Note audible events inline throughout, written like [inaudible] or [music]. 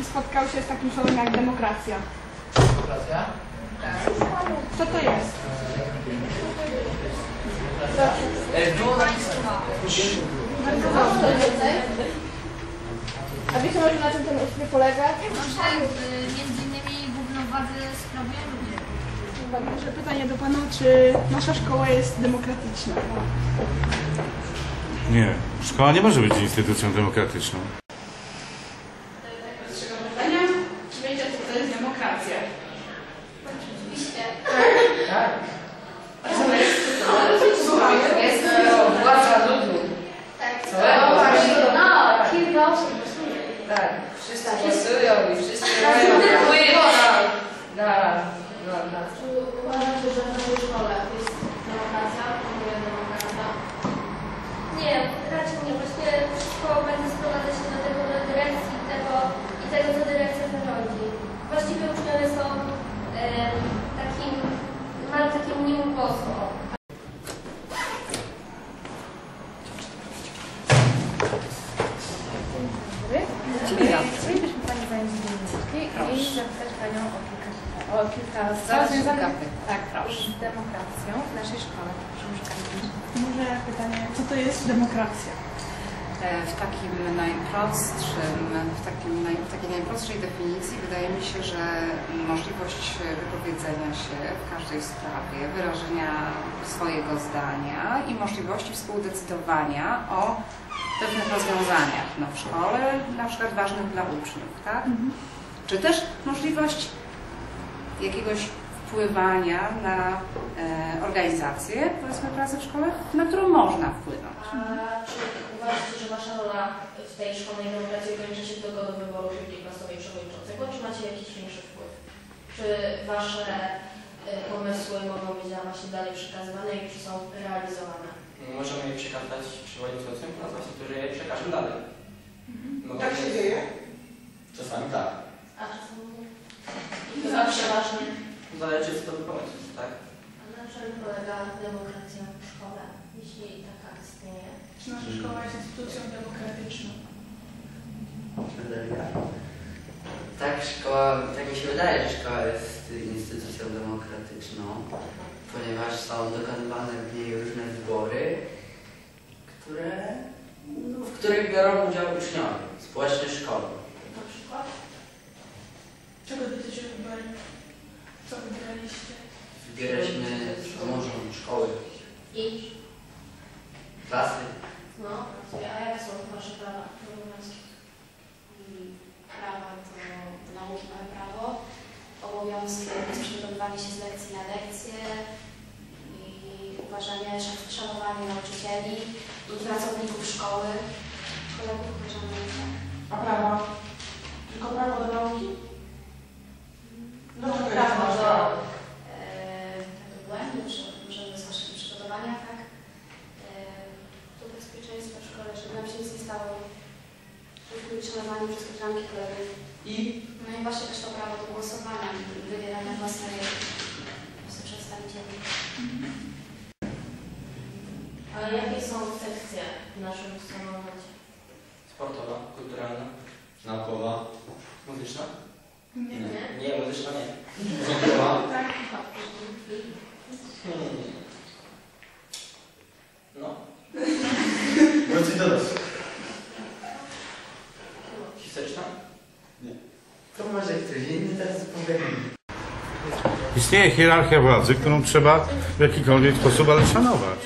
i spotkał się z takim słowem jak demokracja. Demokracja? Co to jest? E. A wiecie może na czym ten ustrój polega? Y, między innymi główną władzę sprawują ludzie. Może pytanie do Pana, czy nasza szkoła jest demokratyczna? Nie. Szkoła nie może być instytucją demokratyczną. Pytania? Czy wiecie, co to jest demokracja? Oczywiście. Tak. A co to jest? Słuchaj, to jest e, władza ludu. Tak. Całego. No, kilka osób. Tak. Wszyscy głosują i wszyscy mają wpływ na, na, na, na Czy uważacie, że w naszej szkole jest demokracja? Panuje demokracja? Nie, raczej nie. Właściwie wszystko będzie sprowadzać się do tego do dyrekcji tego, i tego, co dyrekcja zarządzi. Właściwie uczniowie są em, takim, mają takie minimum głosu. Z demokracją w naszej szkole. Proszę. Może pytanie, co to jest demokracja? E, W takim najprostszym, w, takim w takiej najprostszej definicji wydaje mi się, że możliwość wypowiedzenia się w każdej sprawie, wyrażenia swojego zdania i możliwości współdecydowania o pewnych rozwiązaniach no, w szkole, na przykład ważnych dla uczniów, tak? Czy też możliwość jakiegoś wpływania na e, organizację, powiedzmy, pracy w szkole, na którą można wpłynąć. A czy uważacie, że Wasza rola w tej szkolnej demokracji ogranicza się tylko do wyboru wielkiej klasowej przewodniczącego, czy macie jakiś większy wpływ? Czy Wasze y, pomysły mogą być dla właśnie dalej przekazywane i czy są realizowane? Możemy je przekazać przewodniczącym oraz właśnie, którzy je przekażą dalej. No, Tak się dzieje? Czasami tak. A czasami nie? I chyba przeważnie. Zależy co pomysł, tak? A na czym polega demokracja w szkole, jeśli taka istnieje? Czy nasza szkoła jest instytucją demokratyczną? Tak, szkoła, tak mi się wydaje, że szkoła jest instytucją demokratyczną, ponieważ są dokonywane w niej różne wybory, które, no, w których biorą udział uczniowie, społeczność szkoły. Na przykład? Czego dotyczy wybory? Co wybraliście? Wybieraliśmy samorząd szkoły, I? Klasy. No, a jakie są Wasze prawa obowiązki? prawa do nauki mamy prawo, obowiązkiem jest przygotowywanie się z lekcji na lekcje i uważanie, sz- szanowanie nauczycieli i pracowników szkoły, kolegów uważamy, że A prawa? Tylko prawo do nauki? Dlaczego jest Prawo ważne? do... e, do błędu, czy możemy z naszymi przygotowaniach, tak? E, do bezpieczeństwa w szkole, żeby nam się nic nie stało, żeby być szanowani przez koleżanki, kolegów. I? No i właśnie też to prawo do głosowania, wybierania własnej, własnych przedstawicieli. Ale jakie są sekcje w naszym samorządzie? Sportowa, kulturalna, Naukowa. muzyczna? Nie. Nie? Nie, muzyczna nie. Rządowa. [laughs] Tak. Hmm. No. [laughs] Wrócić do nas. Historyczna? To może ktoś inny teraz powie. Istnieje hierarchia władzy, którą trzeba w jakikolwiek sposób ale szanować.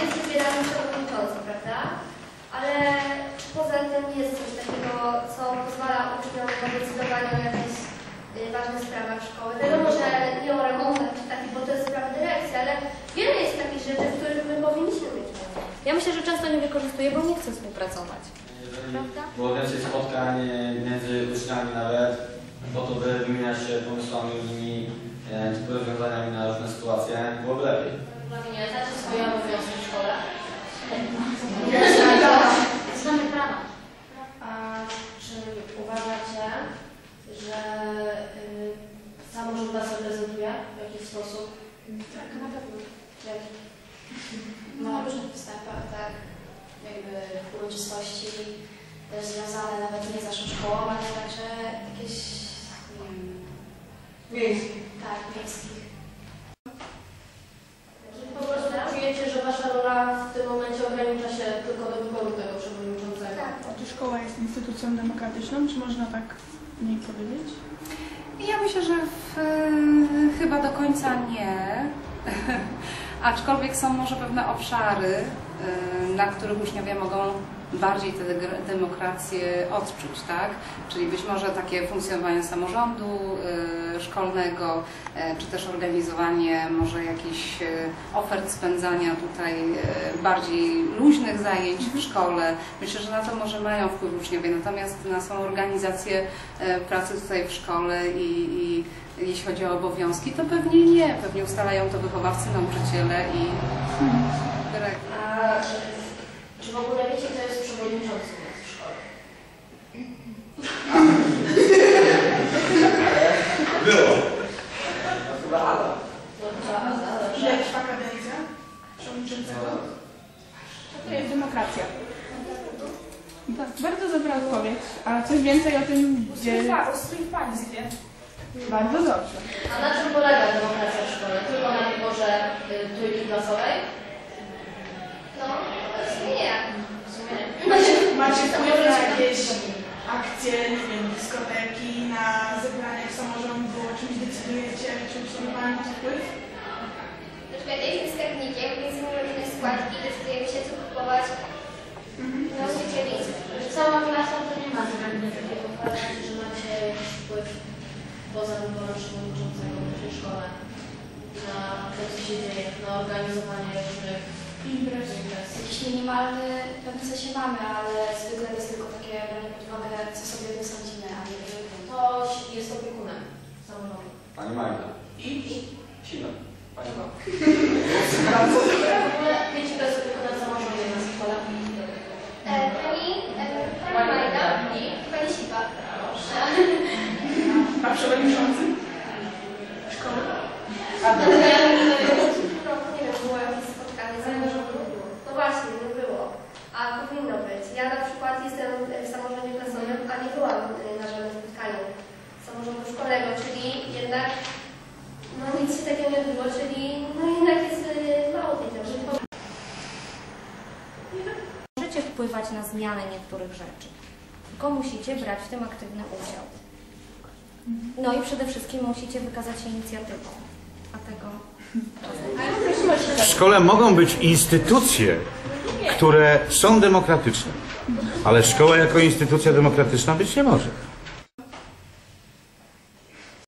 Jest wybierany przewodniczący, prawda? Ale czy poza tym jest coś takiego, co pozwala uczniom na decydowanie o jakichś y, ważnych sprawach szkoły? Wiadomo, że nie o remontach czy takich, bo to jest sprawa dyrekcji, ale wiele jest takich rzeczy, w których my powinniśmy. Ja myślę, że często nie wykorzystuje, bo nie chce współpracować. Jeżeli Prawda? było więcej spotkań między uczniami nawet, po to, by wymieniać się pomysłami różnymi, e, rozwiązaniami na różne sytuacje, byłoby lepiej. Pamiętacie swoje obowiązki w szkole? [laughs] Znamy prawa. A czy uważacie, że y, samorząd nas reprezentuje w jakiś sposób? Tak, na pewno. Jaki? Też związane nawet nie z naszą szkołą, ale także jakieś, nie wiem, Miejskich. tak, miejskich. Po prostu czujecie, że wasza rola w tym momencie ogranicza się tylko do wyboru tego przewodniczącego. Tak. Czy szkoła jest instytucją demokratyczną? Czy można tak mniej powiedzieć? Ja myślę, że w, chyba do końca nie. [laughs] Aczkolwiek są może pewne obszary, y, na których uczniowie mogą bardziej tę demokrację odczuć, tak? Czyli być może takie funkcjonowanie samorządu y, szkolnego, y, czy też organizowanie może jakichś y, ofert spędzania tutaj y, bardziej luźnych zajęć w szkole. Myślę, że na to może mają wpływ uczniowie, natomiast na samą organizację e, pracy tutaj w szkole i, i jeśli chodzi o obowiązki, to pewnie nie. Pewnie ustalają to wychowawcy, nauczyciele i dyrektor. A czy w ogóle wiecie, kto jest przewodniczącym u nas w szkole? Było. To chyba Ada, Ile trwa kadencja przewodniczącego? To jest demokracja. Tak, bardzo dobra odpowiedź. A coś więcej o tym, gdzie... Ustrój w państwie. Bardzo dobrze. A na czym polega demokracja w szkole? Tylko na wyborze y, trójki klasowej? No, właśnie nie. Nie. Macie wpływ na jakieś akcje, nie wiem, dyskoteki, na zebraniach samorządu, o czymś decydujecie, czymś nie mają wpływ? Na przykład ja jestem skarbnikiem, więc my robimy składki, decydujemy się co kupować. No, nauczycieli. Cała klasa to nie ma zupełnie takiego wrażenia, że macie jakiś wpływ poza wyborem przewodniczącego w naszej szkole na to, co się dzieje, na organizowanie różnych Imprez. Jakiś minimalny w pewnym sensie mamy, ale zwykle jest tylko takie branie pod uwagę, co sobie wysądzimy, a nie Ktoś jest opiekunem samorządu. Pani Magda. I? Silno. Pani ma. W ogóle wiecie, kto jest opiekunem samorządu w szkole? E, pani, e, pani Majda i pani Siwa. A przewodniczący? Szkoły [laughs] nie wiem, było jakieś spotkanie samorządu. No właśnie, nie było. A powinno być. Ja na przykład jestem w samorządzie klasowym, a nie byłam e, na żadnym spotkaniu samorządu szkolnego, czyli jednak no nic się takiego nie odbyło, czyli no jednak jest mało tej demokracji. Możecie wpływać na zmianę niektórych rzeczy, tylko musicie brać w tym aktywny udział. No i przede wszystkim musicie wykazać się inicjatywą. A tego W szkole mogą być instytucje, które są demokratyczne, ale szkoła jako instytucja demokratyczna być nie może.